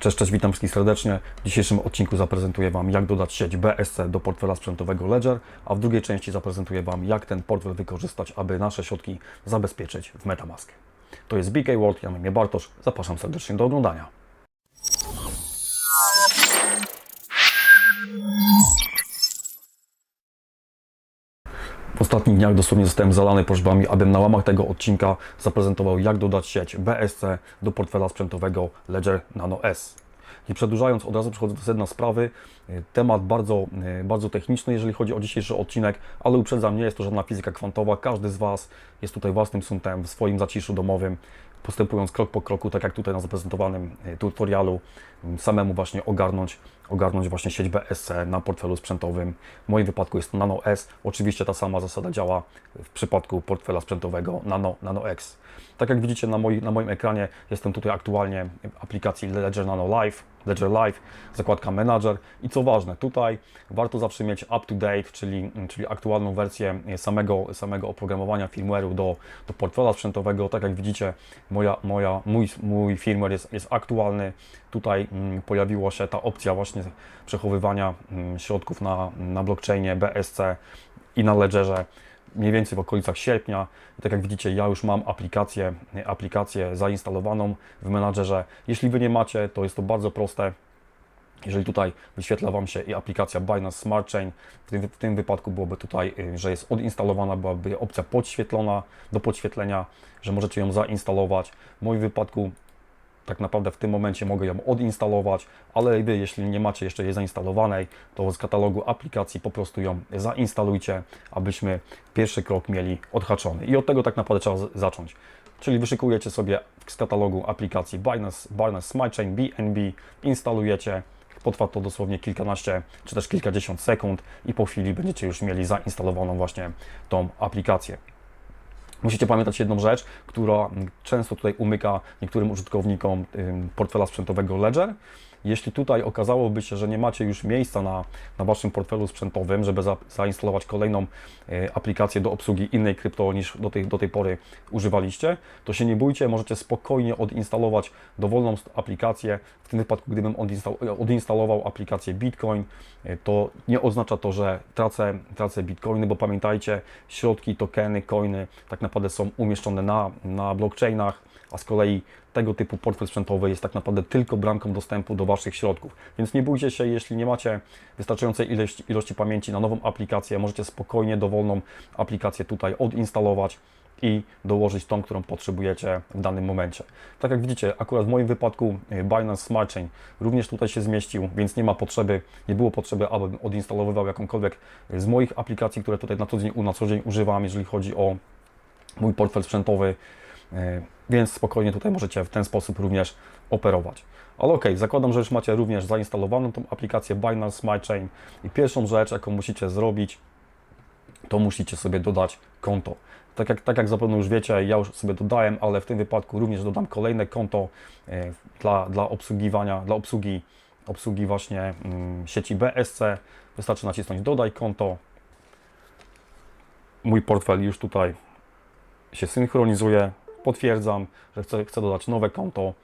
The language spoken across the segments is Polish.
Cześć, cześć, witam wszystkich serdecznie. W dzisiejszym odcinku zaprezentuję Wam, jak dodać sieć BSC do portfela sprzętowego Ledger, a w drugiej części zaprezentuję Wam, jak ten portfel wykorzystać, aby nasze środki zabezpieczyć w Metamask. To jest BK World, ja na imię Bartosz, zapraszam serdecznie do oglądania. W ostatnich dniach dosłownie zostałem zalany prośbami, abym na łamach tego odcinka zaprezentował, jak dodać sieć BSC do portfela sprzętowego Ledger Nano S. Nie przedłużając, od razu przechodzę do sedna sprawy. Temat bardzo, y, bardzo techniczny, jeżeli chodzi o dzisiejszy odcinek, ale uprzedzam, nie jest to żadna fizyka kwantowa. Każdy z Was jest tutaj własnym suntem, w swoim zaciszu domowym, postępując krok po kroku, tak jak tutaj na zaprezentowanym y, tutorialu, samemu właśnie ogarnąć, ogarnąć właśnie sieć BSC na portfelu sprzętowym. W moim wypadku jest to Nano S. Oczywiście ta sama zasada działa w przypadku portfela sprzętowego Nano, Nano X. Tak jak widzicie na, moi, na moim ekranie, jestem tutaj aktualnie w aplikacji Ledger Nano Live, Ledger Live, zakładka Manager i co ważne, tutaj warto zawsze mieć up to date, czyli, czyli aktualną wersję samego, samego oprogramowania firmware'u do, do portfela sprzętowego. Tak jak widzicie, moja, moja, mój, mój firmware jest, jest aktualny. Tutaj mm, pojawiła się ta opcja właśnie przechowywania mm, środków na, na blockchainie BSC i na Ledgerze mniej więcej w okolicach sierpnia. Tak jak widzicie, ja już mam aplikację, aplikację zainstalowaną w menadżerze. Jeśli Wy nie macie, to jest to bardzo proste. Jeżeli tutaj wyświetla Wam się i aplikacja Binance Smart Chain, w tym, w tym wypadku byłoby tutaj, y, że jest odinstalowana, byłaby opcja podświetlona do podświetlenia, że możecie ją zainstalować. W moim wypadku tak naprawdę w tym momencie mogę ją odinstalować, ale Wy, jeśli nie macie jeszcze jej zainstalowanej, to z katalogu aplikacji po prostu ją zainstalujcie, abyśmy pierwszy krok mieli odhaczony. I od tego tak naprawdę trzeba zacząć. Czyli wyszykujecie sobie z katalogu aplikacji Binance, Binance Smart Chain BNB, instalujecie, potrwa to dosłownie kilkanaście czy też kilkadziesiąt sekund i po chwili będziecie już mieli zainstalowaną właśnie tą aplikację. Musicie pamiętać jedną rzecz, która często tutaj umyka niektórym użytkownikom portfela sprzętowego Ledger. Jeśli tutaj okazałoby się, że nie macie już miejsca na, na Waszym portfelu sprzętowym, żeby za, zainstalować kolejną y, aplikację do obsługi innej krypto niż do tej, do tej pory używaliście, to się nie bójcie, możecie spokojnie odinstalować dowolną aplikację. W tym wypadku, gdybym odinstał- odinstalował aplikację Bitcoin, y, to nie oznacza to, że tracę, tracę bitcoiny, bo pamiętajcie, środki, tokeny, coiny tak naprawdę są umieszczone na, na blockchainach, a z kolei tego typu portfel sprzętowy jest tak naprawdę tylko bramką dostępu do Waszych środków. Więc nie bójcie się, jeśli nie macie wystarczającej ilości, ilości pamięci na nową aplikację, możecie spokojnie dowolną aplikację tutaj odinstalować i dołożyć tą, którą potrzebujecie w danym momencie. Tak jak widzicie, akurat w moim wypadku y, Binance Smart Chain również tutaj się zmieścił, więc nie ma potrzeby, nie było potrzeby, abym odinstalowywał jakąkolwiek z moich aplikacji, które tutaj na co dzień, na co dzień używam, jeżeli chodzi o mój portfel sprzętowy, e, więc spokojnie tutaj możecie w ten sposób również operować. Ale ok, zakładam, że już macie również zainstalowaną tą aplikację Binance Smart Chain i pierwszą rzecz, jaką musicie zrobić, to musicie sobie dodać konto. Tak jak, tak jak zapewne już wiecie, ja już sobie dodałem, ale w tym wypadku również dodam kolejne konto e, dla, dla obsługiwania, dla obsługi, obsługi właśnie mm, sieci BSC. Wystarczy nacisnąć dodaj konto. Mój portfel już tutaj się synchronizuje, potwierdzam, że chcę, chcę dodać nowe konto.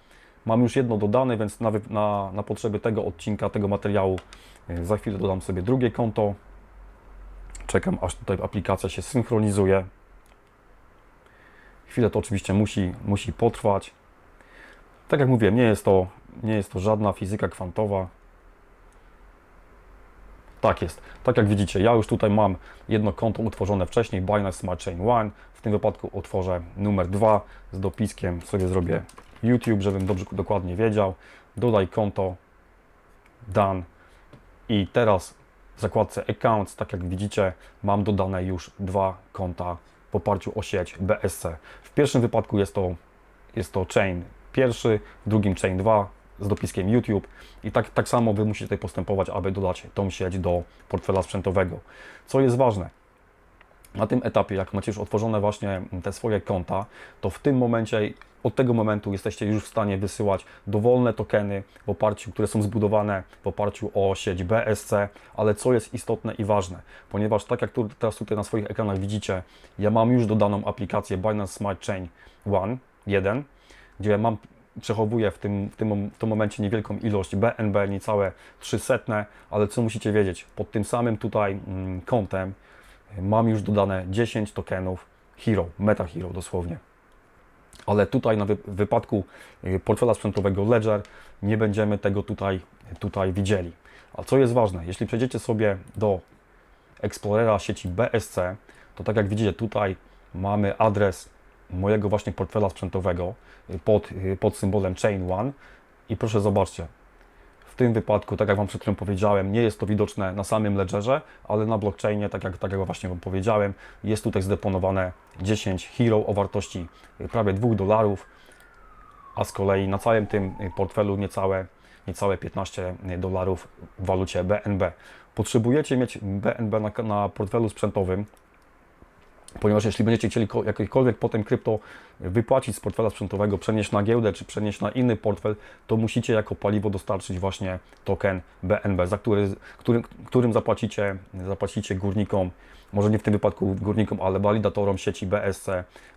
Mam już jedno dodane, więc na, na, na potrzeby tego odcinka, tego materiału y, za chwilę dodam sobie drugie konto. Czekam, aż tutaj aplikacja się synchronizuje. Chwilę to oczywiście musi, musi potrwać. Tak jak mówiłem, nie jest to, nie jest to żadna fizyka kwantowa. Tak jest. Tak jak widzicie, ja już tutaj mam jedno konto utworzone wcześniej, Binance Smart Chain One. W tym wypadku otworzę numer 2 z dopiskiem, sobie zrobię YouTube, żebym dobrze dokładnie wiedział. Dodaj konto, done. I teraz w zakładce Accounts, tak jak widzicie, mam dodane już dwa konta w oparciu o sieć BSC. W pierwszym wypadku jest to, jest to chain pierwszy, w drugim chain 2 z dopiskiem YouTube i tak, tak samo Wy musicie tutaj postępować, aby dodać tą sieć do portfela sprzętowego. Co jest ważne, na tym etapie, jak macie już otworzone właśnie te swoje konta, to w tym momencie, od tego momentu jesteście już w stanie wysyłać dowolne tokeny w oparciu, które są zbudowane w oparciu o sieć BSC, ale co jest istotne i ważne, ponieważ tak jak tu, teraz tutaj na swoich ekranach widzicie, ja mam już dodaną aplikację Binance Smart Chain One 1, gdzie mam przechowuję w tym, w, tym, w tym momencie niewielką ilość BNB, niecałe 300, ale co musicie wiedzieć, pod tym samym tutaj mm, kątem y, mam już dodane 10 tokenów Hero, Meta Hero dosłownie. Ale tutaj na wy, wypadku y, portfela sprzętowego Ledger nie będziemy tego tutaj, tutaj widzieli. A co jest ważne, jeśli przejdziecie sobie do Explorera sieci BSC, to tak jak widzicie tutaj mamy adres mojego właśnie portfela sprzętowego y, pod, y, pod symbolem Chain One i proszę zobaczcie, w tym wypadku, tak jak Wam przed chwilą powiedziałem, nie jest to widoczne na samym ledgerze, ale na blockchainie, tak jak, tak jak właśnie Wam powiedziałem, jest tutaj zdeponowane 10 hero o wartości y, prawie 2 dolarów, a z kolei na całym tym portfelu niecałe, niecałe 15 dolarów w walucie BNB. Potrzebujecie mieć BNB na, na portfelu sprzętowym, ponieważ jeśli będziecie chcieli ko- jakiekolwiek potem krypto wypłacić z portfela sprzętowego, przenieść na giełdę czy przenieść na inny portfel, to musicie jako paliwo dostarczyć właśnie token BNB, za który, którym, którym zapłacicie, zapłacicie górnikom, może nie w tym wypadku górnikom, ale validatorom sieci BSC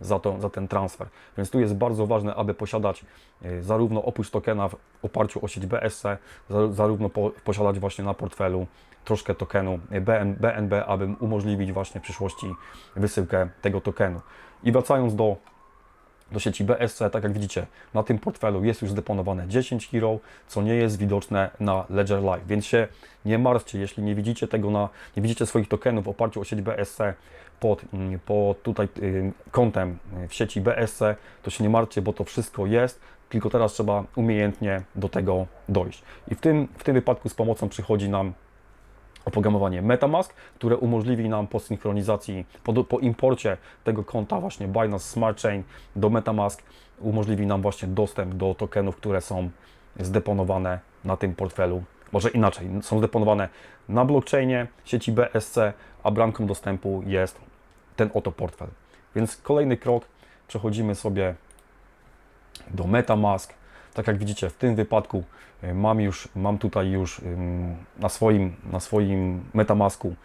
za, to, za ten transfer. Więc tu jest bardzo ważne, aby posiadać y, zarówno oprócz tokena w oparciu o sieć BSC, za- zarówno po, posiadać właśnie na portfelu troszkę tokenu BN, BNB, aby umożliwić właśnie w przyszłości wysyłkę tego tokenu. I wracając do, do sieci BSC, tak jak widzicie, na tym portfelu jest już zdeponowane 10 hero, co nie jest widoczne na Ledger Live, więc się nie martwcie, jeśli nie widzicie tego na, nie widzicie swoich tokenów w oparciu o sieć BSC pod, mm, pod tutaj y, kątem w sieci BSC, to się nie martwcie, bo to wszystko jest, tylko teraz trzeba umiejętnie do tego dojść. I w tym, w tym wypadku z pomocą przychodzi nam oprogramowanie MetaMask, które umożliwi nam po synchronizacji, po, po imporcie tego konta właśnie Binance Smart Chain do MetaMask, umożliwi nam właśnie dostęp do tokenów, które są zdeponowane na tym portfelu. Może inaczej, są zdeponowane na blockchainie sieci BSC, a bramką dostępu jest ten oto portfel. Więc kolejny krok, przechodzimy sobie do MetaMask. Tak jak widzicie, w tym wypadku y, mam już, mam tutaj już na swoim, na swoim MetaMasku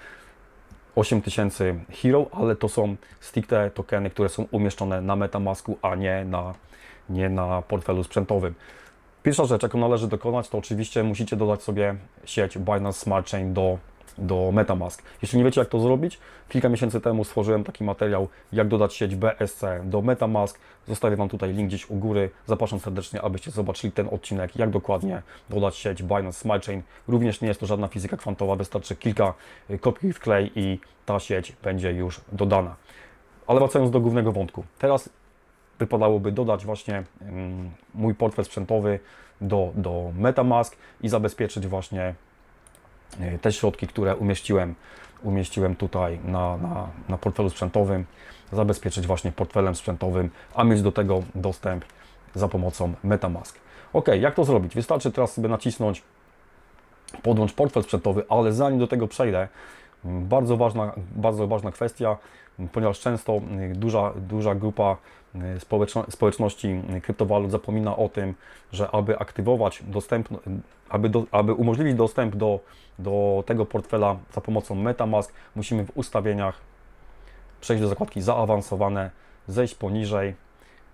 8000 Hero, ale to są stricte tokeny, które są umieszczone na MetaMasku, a nie na, nie na portfelu sprzętowym. Pierwsza rzecz, jaką należy dokonać, to oczywiście musicie dodać sobie sieć Binance Smart Chain do, do MetaMask. Jeśli nie wiecie, jak to zrobić, kilka miesięcy temu stworzyłem taki materiał, jak dodać sieć BSC do MetaMask. Zostawię Wam tutaj link gdzieś u góry. Zapraszam serdecznie, abyście zobaczyli ten odcinek, jak dokładnie dodać sieć Binance Smart Chain. Również nie jest to żadna fizyka kwantowa, wystarczy kilka y, kopii w klej i ta sieć będzie już dodana. Ale wracając do głównego wątku. Teraz wypadałoby dodać właśnie mm, mój portfel sprzętowy do, do MetaMask i zabezpieczyć właśnie te środki, które umieściłem, umieściłem tutaj na, na, na portfelu sprzętowym, zabezpieczyć właśnie portfelem sprzętowym, a mieć do tego dostęp za pomocą MetaMask. Ok, jak to zrobić? Wystarczy teraz sobie nacisnąć podłącz portfel sprzętowy, ale zanim do tego przejdę, bardzo ważna, bardzo ważna kwestia, ponieważ często y, duża, duża grupa y, społeczno, społeczności kryptowalut zapomina o tym, że aby aktywować dostęp, aby, do, aby umożliwić dostęp do, do tego portfela za pomocą MetaMask, musimy w ustawieniach przejść do zakładki zaawansowane, zejść poniżej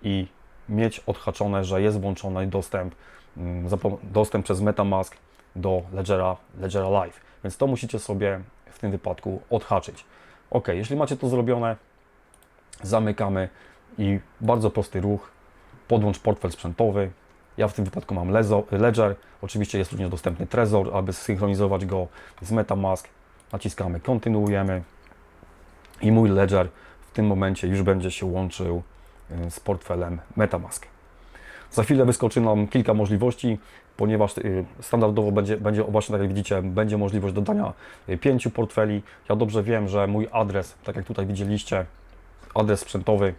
i mieć odhaczone, że jest włączony dostęp, mm, dostęp przez MetaMask do Ledgera, Ledgera Live. Więc to musicie sobie w tym wypadku odhaczyć. Ok, jeśli macie to zrobione, zamykamy i bardzo prosty ruch, podłącz portfel sprzętowy. Ja w tym wypadku mam Ledger, oczywiście jest również dostępny Trezor, aby zsynchronizować go z MetaMask. Naciskamy, kontynuujemy i mój Ledger w tym momencie już będzie się łączył y, z portfelem MetaMask. Za chwilę wyskoczy nam kilka możliwości, ponieważ y, standardowo będzie, będzie właśnie tak jak widzicie, będzie możliwość dodania y, pięciu portfeli. Ja dobrze wiem, że mój adres, tak jak tutaj widzieliście, adres sprzętowy,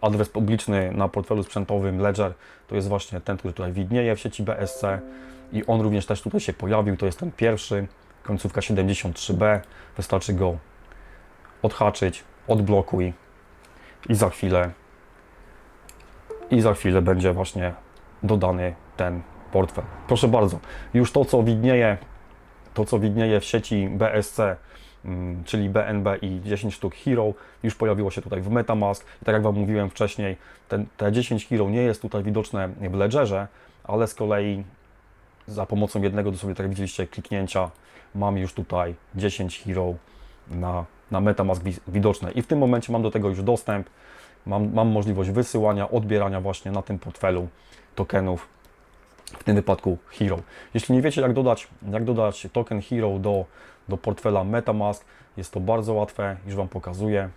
adres publiczny na portfelu sprzętowym Ledger, to jest właśnie ten, który tutaj widnieje w sieci BSC i on również też tutaj się pojawił, to jest ten pierwszy, końcówka 73B, wystarczy go odhaczyć, odblokuj i za chwilę i za chwilę będzie właśnie dodany ten portfel. Proszę bardzo, już to co widnieje, to co widnieje w sieci BSC mm, czyli BNB i 10 sztuk Hero już pojawiło się tutaj w Metamask. I tak jak Wam mówiłem wcześniej, ten, te 10 Hero nie jest tutaj widoczne w Ledgerze, ale z kolei za pomocą jednego dosłownie, tak jak widzieliście, kliknięcia mam już tutaj 10 Hero na, na Metamask wi- widoczne i w tym momencie mam do tego już dostęp, mam, mam możliwość wysyłania, odbierania właśnie na tym portfelu tokenów, w tym wypadku Hero. Jeśli nie wiecie jak dodać, jak dodać token Hero do, do portfela Metamask, jest to bardzo łatwe, już Wam pokazuję.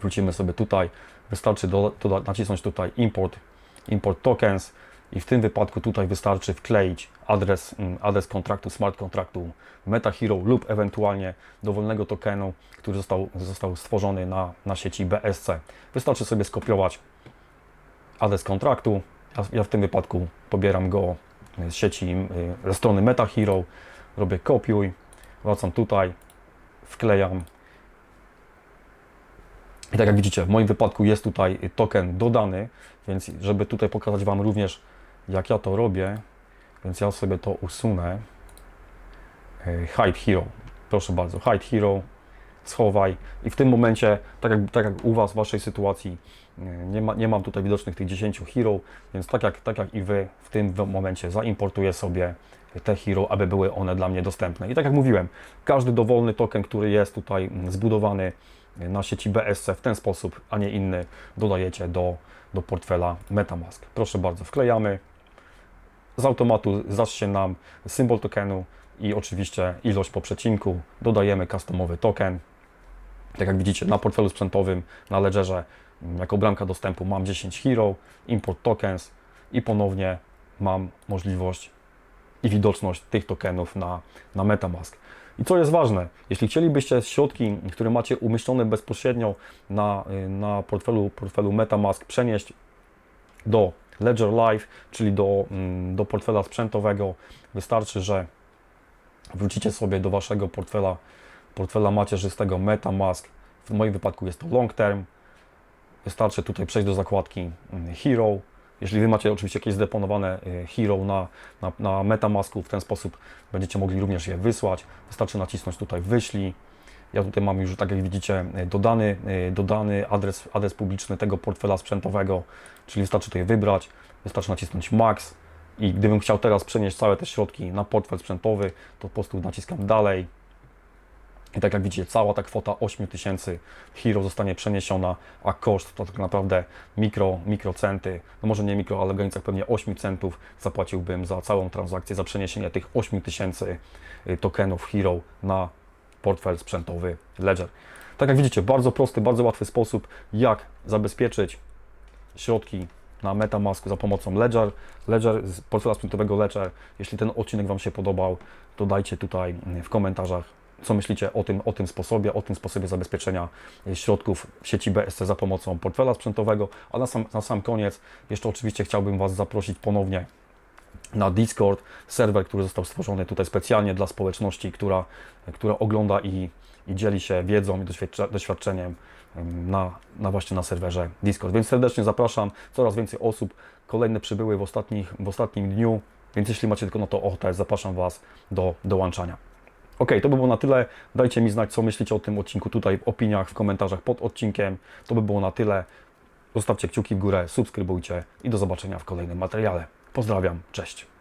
Wrócimy sobie tutaj, wystarczy do, doda- nacisnąć tutaj import, import tokens i w tym wypadku tutaj wystarczy wkleić adres, mm, adres kontraktu, smart kontraktu MetaHero lub ewentualnie dowolnego tokenu, który został, został stworzony na, na sieci BSC. Wystarczy sobie skopiować adres kontraktu. Ja w tym wypadku pobieram go z sieci, y, ze strony MetaHero, robię kopiuj, wracam tutaj, wklejam. I tak jak widzicie, w moim wypadku jest tutaj token dodany, więc żeby tutaj pokazać Wam również, jak ja to robię, więc ja sobie to usunę. E, Hide Hero, proszę bardzo, Hide Hero, schowaj. I w tym momencie, tak jak, tak jak u Was, w Waszej sytuacji, nie, ma, nie mam tutaj widocznych tych 10 hero, więc tak jak, tak jak i Wy w tym momencie zaimportuję sobie te hero, aby były one dla mnie dostępne. I tak jak mówiłem, każdy dowolny token, który jest tutaj mm, zbudowany na sieci BSC w ten sposób, a nie inny, dodajecie do, do portfela Metamask. Proszę bardzo, wklejamy. Z automatu zacznie nam symbol tokenu i oczywiście ilość po przecinku. Dodajemy customowy token. Tak jak widzicie, na portfelu sprzętowym, na Ledgerze, jako bramka dostępu mam 10 hero, import tokens i ponownie mam możliwość i widoczność tych tokenów na, na Metamask. I co jest ważne, jeśli chcielibyście środki, które macie umieszczone bezpośrednio na, na portfelu, portfelu Metamask przenieść do Ledger Live, czyli do, mm, do portfela sprzętowego, wystarczy, że wrócicie sobie do Waszego portfela, portfela macierzystego Metamask. W moim wypadku jest to long term. Wystarczy tutaj przejść do zakładki mm, Hero. Jeśli Wy macie oczywiście jakieś zdeponowane y, Hero na, na, na Metamasku, w ten sposób będziecie mogli również je wysłać. Wystarczy nacisnąć tutaj wyślij. Ja tutaj mam już, tak jak widzicie, y, dodany, y, dodany adres, adres publiczny tego portfela sprzętowego, czyli wystarczy tutaj wybrać, wystarczy nacisnąć Max i gdybym chciał teraz przenieść całe te środki na portfel sprzętowy, to po prostu naciskam dalej. I tak jak widzicie, cała ta kwota 8000 Hero zostanie przeniesiona, a koszt to tak naprawdę mikro, mikrocenty, no może nie mikro, ale w granicach pewnie 8 centów zapłaciłbym za całą transakcję, za przeniesienie tych 8000 tokenów Hero na portfel sprzętowy Ledger. Tak jak widzicie, bardzo prosty, bardzo łatwy sposób, jak zabezpieczyć środki na Metamasku za pomocą Ledger, Ledger z portfela sprzętowego Ledger. Jeśli ten odcinek Wam się podobał, to dajcie tutaj w komentarzach, co myślicie o tym, o tym sposobie, o tym sposobie zabezpieczenia środków w sieci BSC za pomocą portfela sprzętowego. A na sam, na sam koniec jeszcze oczywiście chciałbym Was zaprosić ponownie na Discord, serwer, który został stworzony tutaj specjalnie dla społeczności, która, która ogląda i, i dzieli się wiedzą i doświadczeniem em, na, na właśnie na serwerze Discord. Więc serdecznie zapraszam, coraz więcej osób, kolejne przybyły w, ostatnich, w ostatnim dniu, więc jeśli macie tylko na to ochotę, zapraszam Was do dołączania. Ok, to by było na tyle. Dajcie mi znać, co myślicie o tym odcinku tutaj w opiniach, w komentarzach pod odcinkiem. To by było na tyle. Zostawcie kciuki w górę, subskrybujcie i do zobaczenia w kolejnym materiale. Pozdrawiam, cześć.